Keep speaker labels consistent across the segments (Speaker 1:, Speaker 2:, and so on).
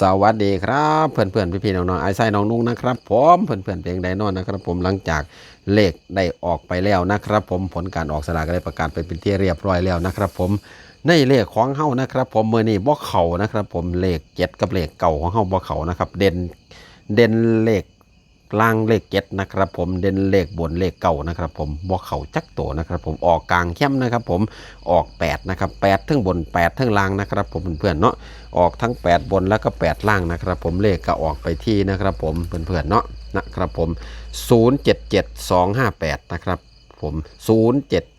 Speaker 1: สวัสดีครับเพื่อนเพื่อนพี่พี่ๆน้องๆไอ้ไส้น้องนุ่งนะครับผมเพื่อนเพื่อนเพลงไดนอนนะครับ ผมหลังจากเลขได้ออกไปแล้วนะครับ ผมผลการออกสลากได้ประกาศไปเป็นที่เรียบร้อยแล้วนะครับ ผมในเลขของเฮานะครับ ผมเมื่อนี้บ่เขานะครับ ผมเลขเจ็ดกับเลขเก่าของเฮาบ่เขานะครับ เด่นเด่นเลข ล่างเลขเจ็ดนะครับผมเด่นเลขบนเลขเก่านะครับผมบ่เขาจักโตนะครับผมออกกลางเข้มนะครับผมออกแปดนะครับแปดทั้งบนแปดทั้งล่างนะครับผมเพื่อนๆเนาะออกทั้ง 8 บนแล้วก็ 8 ล่างนะครับผมเลขก็ออกไปที่นะครับผมเพื่อนๆเนาะนะครับผม 077258 นะครับผม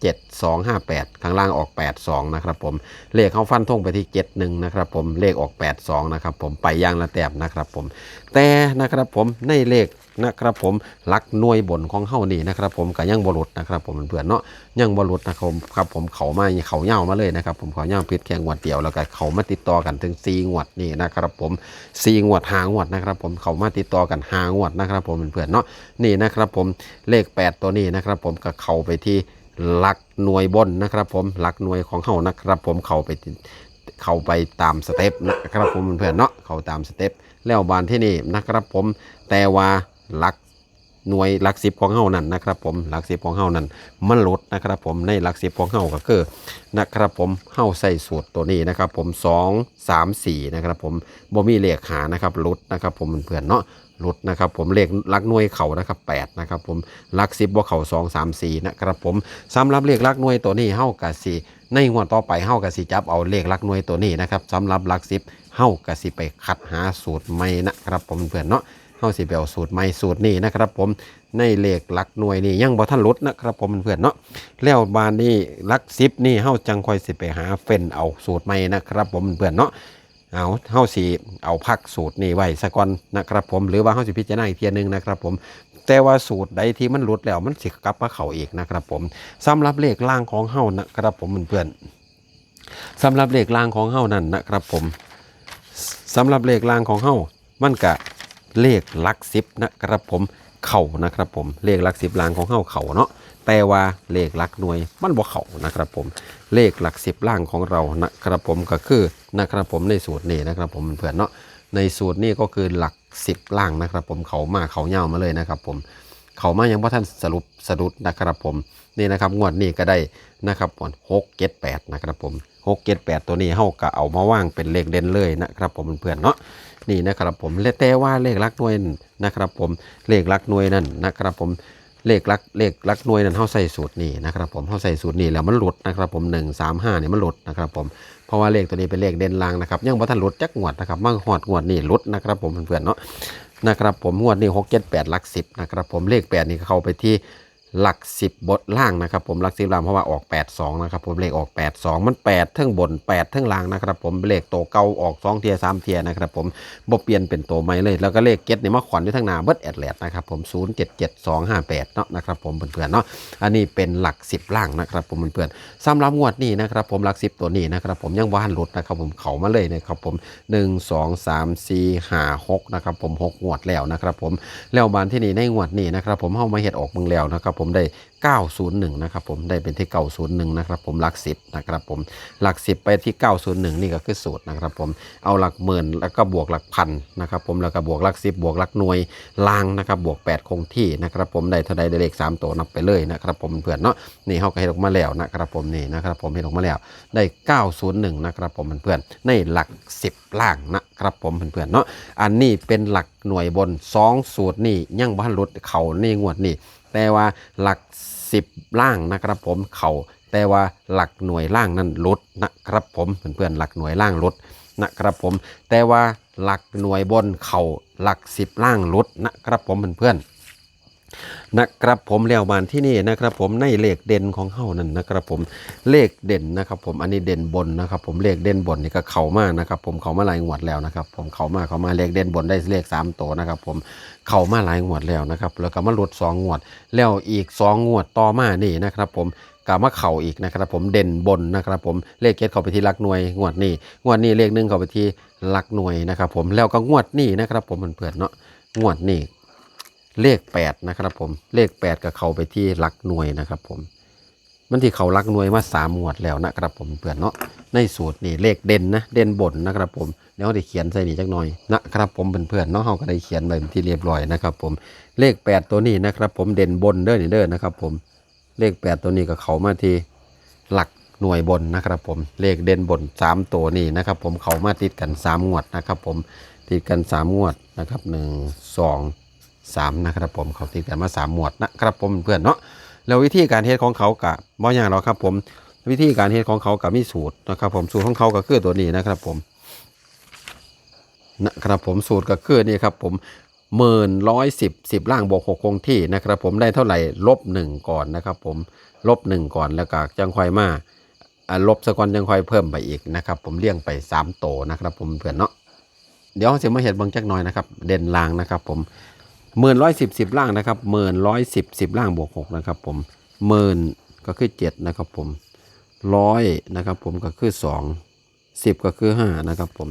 Speaker 1: 077258 ข้างล่างออก 82 นะครับผม เลขเขาฟันทงไปที่ 71 นะครับผม เลขออก 82 นะครับผม ไปย่างละแต้มนะครับผม แต่นะครับผมในเลขนะครับผมหลักหน่วยบนของเฮานี่นะครับผมก็ยังบรุษนะครับผมเพื่อนเนาะยังบรุษนะครับผมครับผมเขามาเขาเง่ามาเลยนะครับผมเขาเง่าพิษแข่งงวดเดียวแล้วก็เขามาติดต่อกันถึง4งวดนี่นะครับผม4งวดหางวดนะครับผมเขามาติดต่อกันหางวดนะครับผมเพื่อนเนาะนี่นะครับผมเลข 8 ตัวนี้นะครับผมก็เข้าไปที่หลักหน่วยบนนะครับผมหลักหน่วยของเฮานะครับผมเข้าไปเข้าไปตามสเต็ปนะครับผมเพื่อนเนาะเข้าตามสเต็ป แล้วบานที่นี่นะครับผมแต่ว่าหลักหน่วยหลักสิบของเฮานั่นนะครับผมหลักสิบของเฮานั่นมันลดนะครับผมในหลักสิบของเฮาก็คือนะครับผมเฮาใส่สูตรตัวนี้นะครับผม2 3 4นะครับผมบ่มีเลขหานะครับลดนะครับผมเพื่อนเนาะลดนะครับผมเลขลักหน่วยเข่านะครับ8นะครับผมลักสิบบ่เข่า2 3 4นะครับผมสำหรับเลขลักหน่วยตัวนี้เฮากะสิ ในงวดต่อไปเฮากะสิจับเอาเลขลักหน่วยตัวนี้นะครับสำหรับลักสิบเฮากะสิไปคัดหาสูตรใหม่นะครับผมเพื่อนเนาะเฮาสิไปเอาสูตรใหม่สูตรนี้นะครับผมในเลขลักหน่วยนี่ยังบ่ทันลดนะครับผมเพื่อนเนาะแล้วบานนี้ลักสิบนี่เฮาจังค่อยสิไปหาเฟ้นเอาสูตรใหม่นะครับผมเพื่อนเนาะเอาเฮาสิเอาพักสูตรนี้ไว้ซะก่อนนะครับผมหรือว่าเฮาสิพิจารณาอีกเทียหนึงนะครับผม แต่ว่าสูตรใดที่มันหลุดแล้วมันสิกลับมาเข้าอีกนะครับผมสำหรับเลขล่างของเฮานะครับผมเพื่อนๆสำหรับเลขล่างของเฮานั่นนะครับผมสำหรับเลขล่างของเฮามันกะเลขหลักสิบนะครับผมเข่านะครับผมเลขหลักสิบล่างของเฮาเข่าเนาะแต่ว่าเลขหลักหน่วยมันบ่เข่านะครับผมเลขหลักสิบล่างของเรานะครับผมก็คือนะครับผมในสูตรนี้นะครับผมเพื่อนเนาะในสูตรนี้ก็คือหลัก สิบล่างนะครับผมเขามาเขาเย่ามาเลยนะครับผมเขามายังพ่ท่านสรุปสะดุดนะครับผมนี่นะครับงวดนี้ก็ได้นะครับผมหกเจ็ดแปดนะครับผมหกเจ็ดแปดตัวนี้เฮาก็เอามาว่างเป็นเลขเด่นเลยนะครับผมเพื่อนเนาะนี่นะครับผมและแต่ว่าเลขลักหน่วยนะครับผมเลขลักหน่วยนั่นนะครับผมเลขลักเลขลักหน่วยนั้นเฮาใส่สูตรนี้นะครับผมเฮาใส่สูตรนี้แล้วมันหลุดนะครับผมหนึ่งสามห้าเนี่ยมันหลุดนะครับผม เพราะว่าเลขตัวนี้เป็นเลขเด่นลางนะครับยังบ่ทันหลุดจักงวดนะครับมาหอดงวดนี่หลุดนะครับผมเพื่อนๆเนาะนะครับผมงวดนี้หกเจ็ดแปดลักสิบนะครับผมเลขแปดนี่เข้าไปที่ หลักสิบบทล่างนะครับ ผมหลักสิบล่างเพราะว่าออกแปดสองนะครับ ผมเลขออกแปดสองมันแปดทั้งบนแปดทั้งล่างนะครับ ผมเลขโตเก่าออกสองเทียสามเทียนะครับ ผมบ่เปลี่ยนเป็นโตใหม่เลย แล้วก็เลขเก็ตนี่มาขวัญอยู่ทั้งหน้าเบิดแอดแลดนะครับผมศูนย์เจ็ดเจ็ดสองห้าแปดเนาะนะครับ ผมเพื่อนๆเนาะอันนี้เป็นหลักสิบล่างนะครับผมเพื่อนๆสำหรับงวดนี้นะครับผมหลักสิบตัวนี้นะครับ ผมยังว่านหลุดนะครับ ผมเขามาเลยนะครับผมหนึ่งสองสามสี่ห้าหกนะครับผมหกงวดแล้วนะครับ ผมแล้วบานที่นี่ในงวดนี้นะครับ ผมเข้ามาเห็ดออกมืองแล้วนะครับผมได้ 901 นะครับผมได้เป็นที่ 901 นะครับผมหลักสิบนะครับผมหลักสิบไปที่ 901 นี่ก็คือสูตรนะครับผมเอาหลักหมื่นแล้วก็บวกหลักพันนะครับผมแล้วก็บวกหลักสิบบวกหลักหน่วยล่างนะครับบวก 8 คงที่นะครับผมได้เท่าใดได้เลข 3 ตัวนับไปเลยนะครับผมเพื่อนเนาะนี่เขาก็เห็ดออกมาแล้วนะครับผมนี่นะครับผมเห็ดออกมาแล้วได้ 901 นะครับผมเพื่อนในหลัก 10 ล่างนะครับผมเพื่อนๆเนาะอันนี้เป็นหลักหน่วยบน 2 สูตรนี่ยังบ้านลดเขาในงวดนี้ แต่ว่าหลักสิบล่างนะครับผมเขาแต่ว่าหลักหน่วยล่างนั้นลดนะครับผมเพื่อนๆหลักหน่วยล่างลดนะครับผม แต่ว่าหลักหน่วยบนเขาหลักสิบล่างลดนะครับผมเพื่อนๆ นะครับผมแล้วบานที่นี่นะครับผมในเลขเด่นของเฮานั่นนะครับผมเลขเด่นนะครับผมอันนี้เด่นบนนะครับผมเลขเด่นบนนี่ก็เข้ามานะครับผมเข้ามาหลายงวดแล้วนะครับผมเข้ามาเข้ามาเลขเด่นบนได้เลขสามตัวนะครับผมเข้ามาหลายงวดแล้วนะครับแล้วก็มาลดสองงวด แล้วอีกสองงวดต่อมานี่นะครับผมกามาเข่าอีกนะครับผมเด่นบนนะครับผมเลขเกตเข้าไปที่หลักหน่วยงวดนี้งวดนี้เลขหนึ่งเข้าไปที่หลักหน่วยนะครับผมแล้วก็งวดนี้นะครับผมเพื่อนๆเนาะงวดนี้ เลขแปดนะครับผมเลขแปดก็เข้าไปที่หลักหน่วยนะครับผมมันที่เขารักหน่วยมาสามงวดแล้วนะครับผมเพื่อนเนาะในสูตรนี่เลขเด่นนะเด่นบนนะครับผมเดี๋ยวเราได้เขียนใส่นี่จักหน่อยนะครับผมเพื่อนๆเนาะเราก็ได้เขียนไปที่เรียบร้อยนะครับผมเลขแปดตัวนี้นะครับผมเด่นบนเด้อนี่เด้อนะครับผมเลขแปดตัวนี้ก็เขามาที่หลักหน่วยบนนะครับผมเลขเด่นบนสามตัวนี้นะครับผมเขามาติดกันสามงวดนะครับผมติดกันสามงวดนะครับหนึ่ งสามนะครับผมเขาติดกันมาสามวดนะครับผมเพื่อนเนาะแล้ววิธีการเฮ็ดของเขากะบ่อย่างหรอกครับผมวิธีการเฮ็ดของเขากับมีสูตรนะครับผมสูตรของเขาก็คือตัวนี้นะครับผมนะครับผมสูตรก็คือนี่ครับผมหมื่นร้อยสิบสิบล่างบวกหกคงที่นะครับผมได้เท่าไหร่ลบหนึ่งก่อนนะครับผมลบหนึ่งก่อนแล้วก็จังควายมาลบสกอนจังควายเพิ่มไปอีกนะครับผมเลี่ยงไปสามโตนะครับผมเพื่อนเนาะเดี๋ยวเสียมาเห็ดบางจักหน่อยนะครับเด่นลางนะครับผม หมื่นร้อยสิบสิบล่างนะครับหมื่นร้อยสิบสิบล่างบวกหกนะครับผมหมื่นก็คือเจ็ดนะครับผมร้อยนะครับผมก็คือสองสิบก็คือห้านะครับผม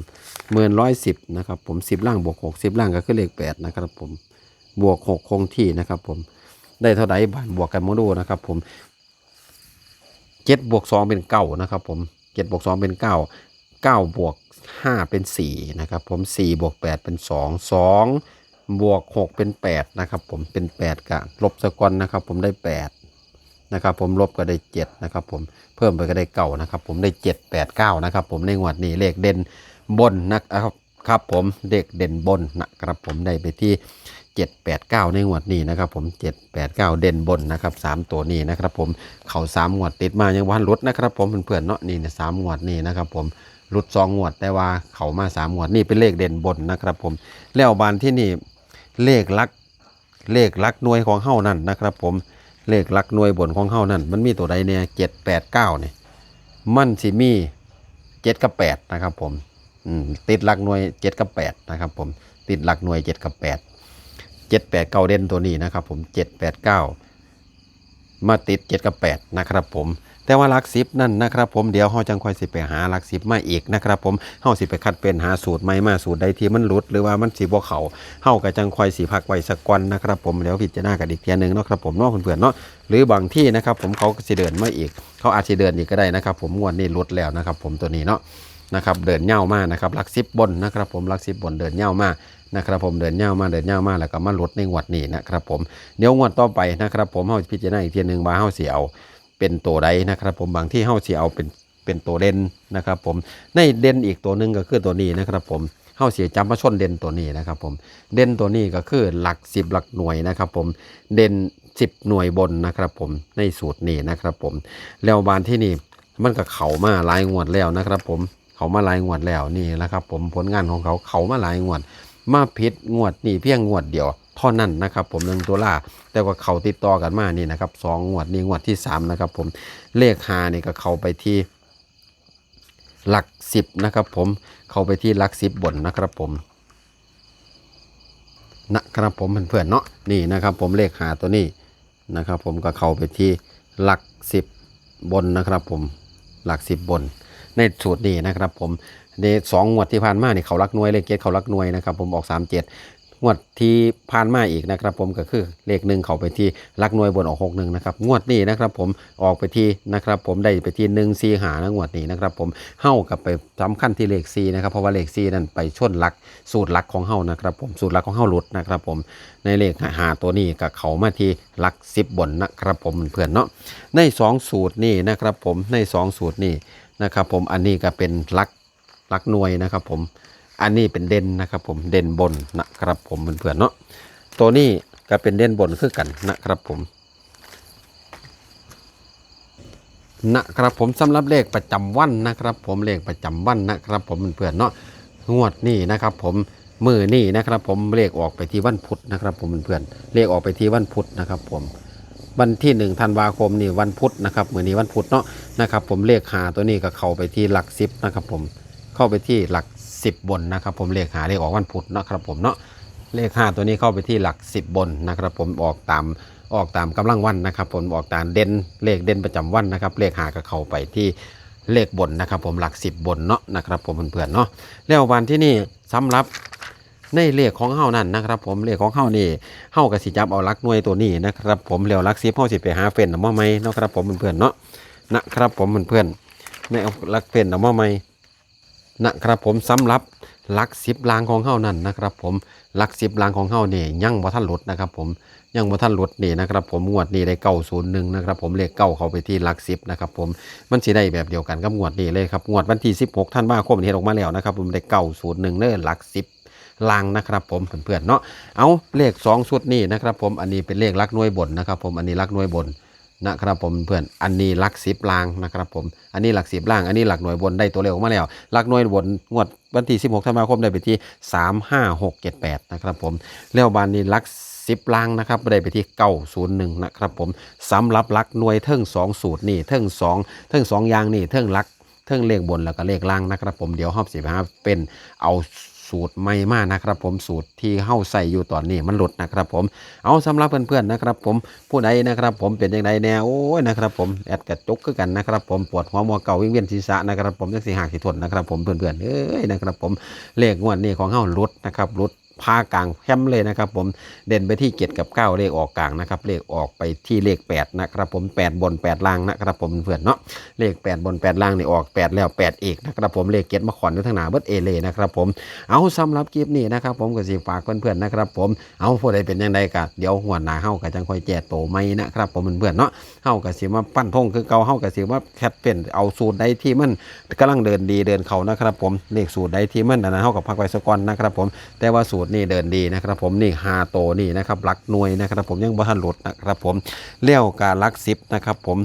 Speaker 1: หมื่นร้อยสิบนะครับผมสิบล่างบวกหกสิบล่างก็คือเลขแปดนะครับผมบวกหกคงที่นะครับผมได้เท่าไหร่บานบวกกันมาดูนะครับผมเจ็ดบวกสองเป็นเก้านะครับผมเจ็ดบวกสองเป็นเก้าเก้าบวกห้าเป็นสี่นะครับผมสี่บวกแปดเป็นสองสอง บวก6เป็น8นะครับ ผมเป็น8กะลบสกอนนะครับ ผมได้8นะครับผมลบก็ได้7นะครับผมเพิ่มไปก็ได้เก่านะครับ ผมได้7 8 9นะครับ ผมในงวดนี้เลขเด่นบนนะครับครับผมเด็กเด่นบนนะครับผมได้ไปที่ 7 8 9 ในงวดนี้นะครับผม 7 8 9 เด่นบนนะครับ3ตัวนี้นะครับผมเขา3งวดติดมายังวันลดนะครับผมเพื่อนๆเนาะนี่เนี่ยสามงวดนี้นะครับผมหลุดสองงวดแต่ว่าเขามาสามงวดนี่เป็นเลขเด่นบนนะครับผมแล้วบานที่นี่ เลขลักเลขลักหน่วยของเฮ้านั่นนะครับ ผมเลขลักหน่วยบนของเฮ้านั่นมันมีตัวใดเนี่ยเจ็ดแปดเก้าเนี่ยมันสิมีเจ็ดกับแปดนะครับผมอืมติดหลักหน่วยเจ็ดกับแปดนะครับผมติดหลักหน่วยเจ็ดกับแปดเจ็ดแปดเก้าเด่นตัวนี้นะครับผมเจ็ดแปดเก้ามาติดเจ็ดกับแปดนะครับผม แต่ว่าหลักสิบนั่นนะครับผมเดี๋ยวเฮาจังค่อยสิไปหาหลักสิบมาอีกนะครับผมเฮาสิไปคัดเป็นหาสูตรใหม่มาสูตรใดที่มันหลุดหรือว่ามันสิบ่เข้าเฮาก็จังค่อยสิพักไว้สักวันนะครับผมแล้วพิจารณากันอีกเทียหนึงเนาะครับผมเนาะเพื่อนๆเนาะหรือบางที่นะครับผมเขาสิเดินมาอีก เขาอาจสิเดินอีกก็ได้นะครับ ผมงวดนี้หลุดแล้วนะครับ ผมตัวนี้เนาะนะครับเดินเง่ามากนะครับหลักสิบบนนะครับผมหลักสิบบนเดินเง่ามากนะครับผมเดินเง่ามาเดินเง่ามาแล้วก็มาลดในงวดนี้นะครับผมเดี๋ยวงวดต่อไปนะครับผมเฮาพิจารณาอีกทีหนึ่งว่าเฮาสิเอา เป็นตัวใดนะครับผมบางที่เฮาสิเอาเป็นเป็นตัวเด่นนะครับผมในเด่นอีกตัวหนึ่งก็คือตัวนี้นะครับผมเฮาเสียจำมาชนเด่นตัวนี้นะครับผมเด่นตัวนี้ก็คือหลักสิบหลักหน่วยนะครับผมเด่นสิบหน่วยบนนะครับผมในสูตรนี้นะครับผมแล้วบานที่นี่มันก็เขามาหลายงวดแล้วนะครับผมเขามาหลายงวดแล้วนี่แหละครับผมผลงานของเขาเขามาหลายงวด มาพิษงวดนี่เพียงงวดเดียว เท่านั้นนะครับผมหนึ่งตัวล่าแต่ว่าเขาติดต่อกันมานี่นะครับสองงวดนี่งวดที่สามนะครับผมเลขหานี่ก็เข้าไปที่หลักสิบนะครับผมเข้าไปที่หลักสิบบนนะครับผมนะครับผมเพื่อนๆเนาะนี่นะครับผมเลขหาตัวนี้นะครับ ผมก็เข้าไปที่หลักสิบบนนะครับผมหลักสิบบน ในสูตรนี้นะครับผมในสองงวดที่ผ่านมาเนี่เขารักหน่วยเลขเกตเขารักหน่วยนะครับผมออก3 7 งวดที่ผ่านมาอีกนะครับ ผมก็คือเลขหนึ่งเขาไปที่รักหน่วยบนออก6 1นะครับงวดนี้นะครับ ผมออกไปที่นะครับ ผมได้ไปที่1 4หานะงวดนี้นะครับ ผมเฮ้ากับไปสำคัญที่เลข4นะครับเพราะว่าเลข4นั้นไปชนลักสูตรลักของเฮ้านะครับ ผมสูตรลักของเฮ้าหลุดนะครับ ผมในเลขหาตัวนี้กับเขามาที่ลัก10บบนนะครับ ผมเพื่อนเนาะใน2สูตรนี่นะครับ ผมใน2สูตรนี่นะครับ ผมอันนี้ก็เป็นลักลักหน่วยนะครับ ผม อันนี้เป็นเด่นนะครับผมเด่นบนนะครับผมเพื่อนๆเนาะตัวนี้ก็เป็นเด่นบนคือกันนะครับผมนะครับผมสำหรับเลขประจำวันนะครับ ผมเลขประจำวันนะครับ ผมเพื่อนๆเนาะงวดนี้นะครับ ผมมือนี่นะครับ ผมเลขออกไปที่วันพุธนะครับ ผมเพื่อนๆเลขออกไปที่วันพุธนะครับ ผมวันที่1ธันวาคมนี่วันพุธนะครับมือนี้วันพุธเนาะนะครับ ผมเลขหาตัวนี้ก็เข้าไปที่หลักสิบนะครับ ผมเข้าไปที่หลัก สิบบนนะครับผมเลขหาเลขออกวันพุธนะครับผมเนาะเลขห้าตัวนี้เข้าไปที่หลักสิบบนนะครับผมออกตามออกตามกำลังวันนะครับผมออกตามเด่นเลขเด่นประจำวันนะครับเลขหาก็เข้าไปที่เลขบนนะครับผมหลักสิบบนเนาะนะครับผมเพื่อนๆเนาะแล้ววันที่นี่สำหรับในเลขของเฮานั่นนะครับ ผมเลขของเฮานี่เฮาก็สิจับเอาลักหน่วยตัวนี้นะครับ ผมแล้วลัก10เฮาสิไปหาเฟ้นเอามาใหมเนาะครับผมเพื่อนๆเนาะนะครับผมเพื่อนๆไม่เอาหลักเฟ้นเอามาใหม นะครับผมสำหรับลัก10ลางของเฮานั่นนะครับผมลัก10ลางของเฮานี่ยังบ่ทันหลุดนะครับผมยังบ่ทันหลุดนี่นะครับผมงวดนี้ได้901นย์หนึ่งนะครับผมเลขเก้าเข้าไปที่ลัก10นะครับผมมันสิได้แบบเดียวกันกับงวดนี้เลยครับงวดวันที่16ธันวาคมนี้เฮ็ดออกมาแล้วนะครับผมได้เก้าศูนย์หนึ่งเน้อลักสิบลางนะครับผมเพื่อนๆเนาะเอาเลข 2 ชุดนี้นะครับผมอันนี้เป็นเลขลักหน่วยบนนะครับผมอันนี้ลักหน่วยบน นะครับผมเพื่อนอันนี้หลักสิบลางนะครับผมอันนี้หลักสิบลางอันนี้หลักหน่วยบนได้ตัวเลขออกมาแล้วหลักหน่วยบนงวดวันที่ 16ธันวาคมได้ไปที่ 3 5 6 7 8 นะครับผมแล้วบานนี้หลักสิบลางนะครับได้ไปที่901นย์หนึ่งนะครับผมสำหรับหลักหน่วยเทิง2สูตรนี่เทิง2เทิง2องย่างนี่เทิงหลักเทิงเลขบนแล้วก็เลขล่างนะครับผมเดี๋ยวหองสิบห้าเป็นเอา สูตรใหม่มากนะครับ ผมสูตรที่เข้าใส่อยู่ตอนนี้มันหลุดนะครับ ผมเอาสำหรับเพื่อนๆนะครับ ผมผู้ใดนะครับ ผมเป็นยังไงแนวโอ้ยนะครับ ผมแอดกระจุกคือกันนะครับ ผมปวดหัวมัวเก่าวิ่งเวียนศีรษะนะครับ ผมจังสีหักสีทนนะครับ ผมเพื่อนๆเอ้ยนะครับ ผมเลขงวดนี้ของเข้าหลุดนะครับหลุด พากลางแคมป์เลยนะครับ ผมเด่นไปที่เจ็ดกับเก้าเลขออกกลางนะครับเลขออกไปที่เลขแปดนะครับผมแปดบนแปดล่างนะครับผมเพื่อนเนาะเลข8บน8ล่างนี่ออก8แล้ว8เอกนะครับผมเลขเก็ตมาขอนอยู่ทางหนาเบิดเอเลยนะครับผมเอาสำหรับคลิปนี้นะครับผมก็สิฝากเพื่อนๆนะครับ ผมเอาผู้ใดเป็นยังไงก็เดี๋ยวหัวหน้าเฮาก็จังคอยแจ้โตไม่นะครับ ผมเพื่อนเนาะเฮาก็สิมาปั้นทงคือเกาเฮาก็สิมาแคทเป็นเอาสูตรใดที่มันกำลังเดินดีเดินเขานะครับ ผมเลขสูตรใดที่มันอันนั้นเฮาก็พักไว้สักก่อนนะครับ ผมแต่ว่าสูตรนี่เดินดีนะครับ ผมนี่หาโตนี่นะครับหลักหน่วยนะครับ ผมยังบ่ทันหลุดนะครับ ผมเลี้ยวการลักซิปนะครับ ผม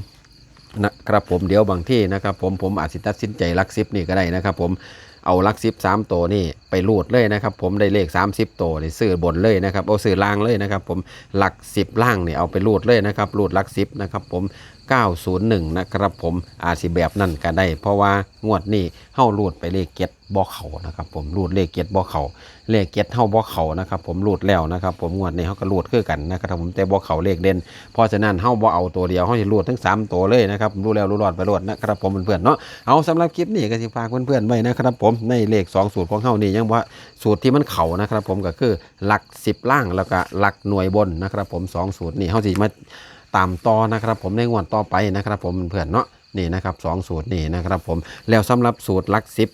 Speaker 1: นะครับผมเดี๋ยวบางที่นะครับ ผมผมอาจสิตัดสินใจลักซิปนี่ก็ได้นะครับ ผมเอาลักซิปสามตัวนี่ไปรูดเลยนะครับ ผมได้เลข 30 ตัวนี่ซื้อบนเลยนะครับเอาซื้อล่างเลยนะครับ ผมหลักสิบล่างนี่เอาไปรูดเลยนะครับรูดลักสิบนะครับ ผม 901 นะครับผมอาจสิแบบนั่นก็ได้ เพราะว่างวดนี้เฮารูดไปเลขเก็ตบ่อเขานะครับผมรูดเลขเก็ตบ่อเขาเลขเก็ตเฮาบ่อเขานะครับผมรูดแล้วนะครับผมงวดนี้เฮาก็รูดคือกันนะครับผมแต่บ่อเขาเลขเด่นเพราะฉะนั้นเฮาบ่เอาตัวเดียวเฮาสิรูดทั้ง 3 ตัวเลยนะครับรู้แล้วรู้รอดไปรอดนะครับผมเพื่อนๆเนาะเอาสำหรับคลิปนี้ก็สิฝากเพื่อนๆไว้นะครับผมในเลข 2 สูตรของเฮานี่ยังว่าสูตรที่มันเขานะครับผมก็คือหลัก 10 ล่างแล้วก็หลักหน่วยบนนะครับผมสองสูตรนี่เฮาสิมา ตามต่อนะครับ ผมในงวดต่อไปนะครับ ผมเพื่อนเนาะนี่นะครับสองสูตรนี่นะครับ ผมแล้วสำหรับสูตรลักซิบ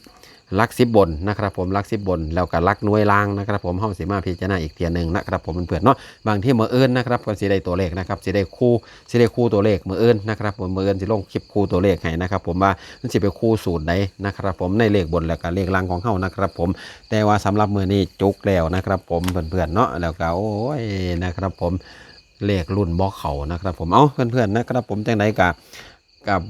Speaker 1: ลักซิบบนนะครับผมลักซิบบนแล้วก็ลักหน่วยล่างนะครับ ผมห้องสีมาพิจารณาอีกเทียหนึ่งนะครับผมเพื่อนเนาะบางที่มือเอิญนะครับก็สิได้ตัวเลขนะครับสิได้คู่สิได้คู่ตัวเลขมือเอิญนะครับผมมือเอิญสิลงคลิปคู่ตัวเลขให้นะครับ ผมว่ามันสิไปคู่สูตรใดนะครับ ผมในเลขบนแล้วก็เลขล่างของเฮานะครับ ผมแต่ว่าสำหรับมือนี้จุกแล้วนะครับ ผมเพื่อนๆเนาะแล้วก็โอ้ยนะครับ ผม เลขรุ่นบอกเขานะครับผมเอาเพื่อนๆนะครับผมจังไดกับกับ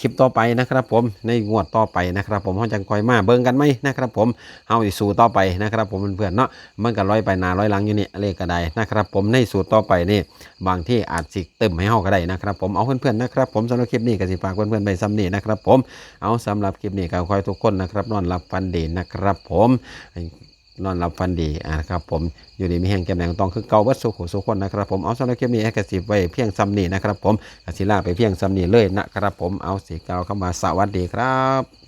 Speaker 1: คลิปต่อไปนะครับผมในงวดต่อไปนะครับ ผมเฮาจังคอยมาเบิ่งกันไหมนะครับ ผมเฮาสิสู่ต่อไปนะครับ ผมเพื่อนๆเนาะมันก็ร้อยไปนาร้อยหลังอยู่นี่เลขก็ได้นะครับ ผมในสูตรต่อไปนี่บางที่อาจสิเติมให้เฮาก็ได้นะครับผมเอาเพื่อนๆนะครับ ผมสำหรับคลิปนี้ก็สิฝากเพื่อนๆไปซ้ำนี่นะครับ ผมเอาสำหรับคลิปนี้ก็ขอให้ทุกคนนะครับ นอนหลับฝันดีนะครับ ผม นอนหลับฟันดีอ่านะครับผมอยู่ดีมีแห่งแก้มแดงต้องคือเกาวัดสุขุสุขคนนะครับผมเอาสำหรับคลิปนี้แอคทีฟไว้เพียงซ้ำนี่นะครับผมกสิลาไปเพียงซ้ำนี่เลยนะครับผมเอาสีเกาเข้ามาสวัสดีครับ